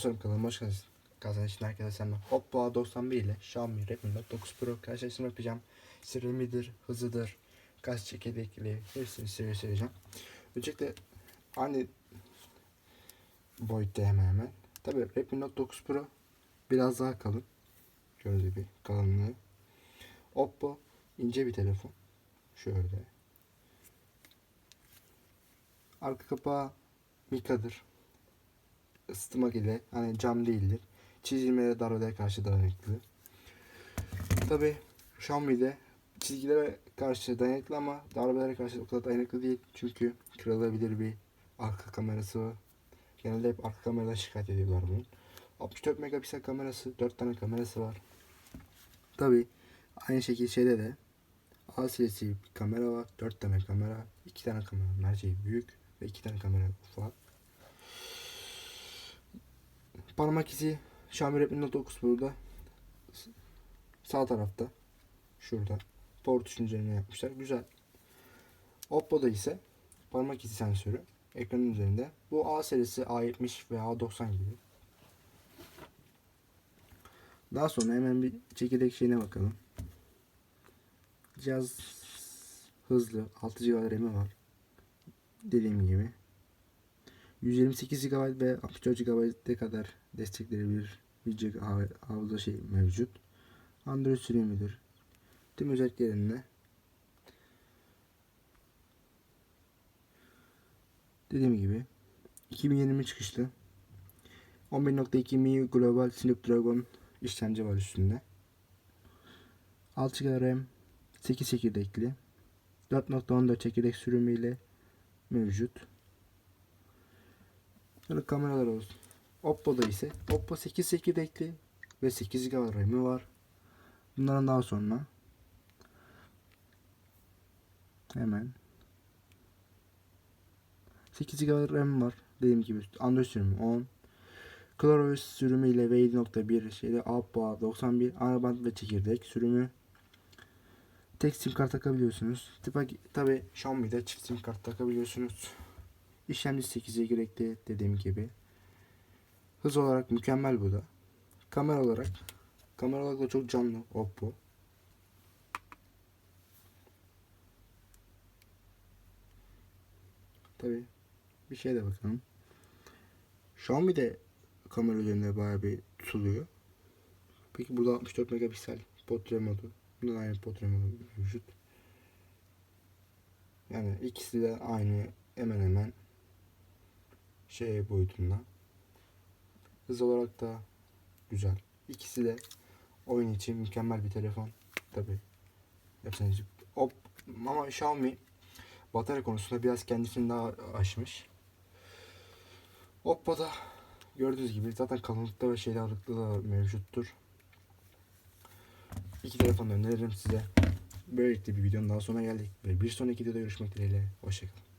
Selam kanalıma hoş geldiniz. Kazanç için herkese selam. Oppo A91 ile Xiaomi Redmi Note 9 Pro karşılaştırma yapacağım. Seri midir, hızlıdır, kaç çekirdekli hepsini size söyleyeceğim. Öncelikle aynı boyutta hemen hemen. Tabi Redmi Note 9 Pro biraz daha kalın. Gördüğünüz gibi kalınlığı. Oppo ince bir telefon. Şöyle. Arka kapağı Mika'dır ısıtmak ile hani cam değildir. Çizilmelere darbelere karşı dayanıklı. Tabi Xiaomi'de çizgilere karşı dayanıklı ama darbelere karşı o kadar dayanıklı değil. Çünkü kırılabilir bir arka kamerası var. Genelde hep arka kameradan şikayet ediyorlar bunun. 64 megapiksel kamerası, 4 tane kamerası var. Tabi aynı şekilde şeyde de A serisi bir kamera var. 4 tane kamera, 2 tane kamera merceği büyük ve 2 tane kamera ufak. Parmak izi Xiaomi Redmi Note 9 burada. Sağ tarafta. Şurada. Port üzerine yapmışlar. Güzel. Oppo'da ise parmak izi sensörü ekranın üzerinde. Bu A serisi A70 ve A90 gibi. Daha sonra hemen bir çekirdek şeyine bakalım. Cihaz hızlı. 6 GB RAM'i var. Dediğim gibi. 128 GB ve 64 GB'e kadar destekleri bir hafıza şey mevcut. Android sürümüdür. Tüm özelliklerinde dediğim gibi 2020 çıkışlı 11.2 Mi Global Snapdragon işlemci var üstünde. 6 GB RAM 8 çekirdekli 4.14 çekirdek sürümüyle mevcut. Sonra kameralar olsun. Oppo'da ise Oppo 8 çekirdekli ve 8 GB RAM'i var. Bunların daha sonra hemen 8 GB RAM var. Dediğim gibi Android sürümü 10. ColorOS sürümü ile V7.1 şeyde Oppo A91 anabant ve çekirdek sürümü. Tek sim kart takabiliyorsunuz. Tabi, tabi Xiaomi'de çift sim kart takabiliyorsunuz. İşlemci 8'e gerekli dediğim gibi. Hız olarak mükemmel bu da. Kamera olarak kamera olarak da çok canlı Oppo. Tabi bir şey de bakalım. Xiaomi de kamera üzerinde bayağı bir tutuluyor. Peki burada 64 megapiksel portre modu. Bunda da aynı portre modu mevcut. Yani ikisi de aynı hemen hemen şey boyutunda. Hız olarak da güzel. İkisi de oyun için mükemmel bir telefon. Tabi. Yapsanız. Op, ama Xiaomi batarya konusunda biraz kendisini daha aşmış. Oppo'da gördüğünüz gibi zaten kalınlıkta ve şeyde ağırlıkta da mevcuttur. İki telefonu öneririm size. Böylelikle bir videonun daha sonuna geldik. Ve bir sonraki videoda görüşmek dileğiyle. Hoşçakalın.